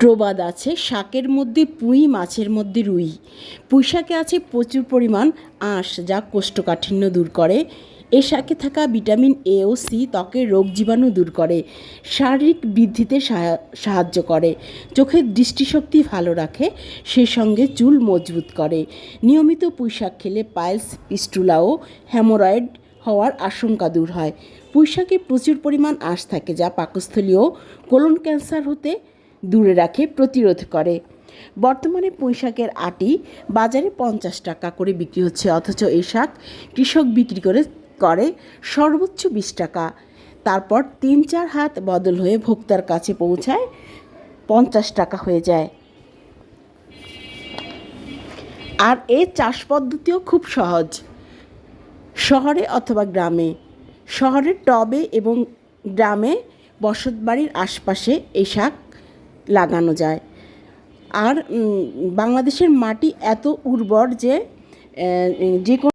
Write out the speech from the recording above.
প্রবাদ আছে, শাকের মধ্যে পুঁই, মাছের মধ্যে রুই। পুঁই শাকে আছে প্রচুর পরিমাণ আঁশ, যা কোষ্ঠকাঠিন্য দূর করে। এ শাকে থাকা ভিটামিন এ ও সি ত্বকের রোগ জীবাণু দূর করে, শারীরিক বৃদ্ধিতে সাহা- সাহায্য করে। চোখের দৃষ্টিশক্তি ভালো রাখে সেই সঙ্গে চুল মজবুত করে। নিয়মিত পুঁই শাক খেলে পাইলস পিস্টুলা ও হ্যামোরয়েড হওয়ার আশঙ্কা দূর হয়। পুঁই শাকে প্রচুর পরিমাণ আঁশ থাকে, যা পাকস্থলীয় কোলন ক্যান্সার হতে দূরে রাখে, প্রতিরোধ করে। বর্তমানে পুঁই শাকের আটি বাজারে পঞ্চাশ টাকা করে বিক্রি হচ্ছে, অথচ এই শাক কৃষক বিক্রি করে করে সর্বোচ্চ বিশ টাকা। তারপর তিন চার হাত বদল হয়ে ভোক্তার কাছে পৌঁছায়, পঞ্চাশ টাকা হয়ে যায়। আর এর চাষ পদ্ধতিও খুব সহজ। শহরে অথবা গ্রামে। শহরের টবে এবং গ্রামে বসতবাড়ির আশপাশে এই শাক লাগানো যায়। আর বাংলাদেশের মাটি এত উর্বর যে যে কোনো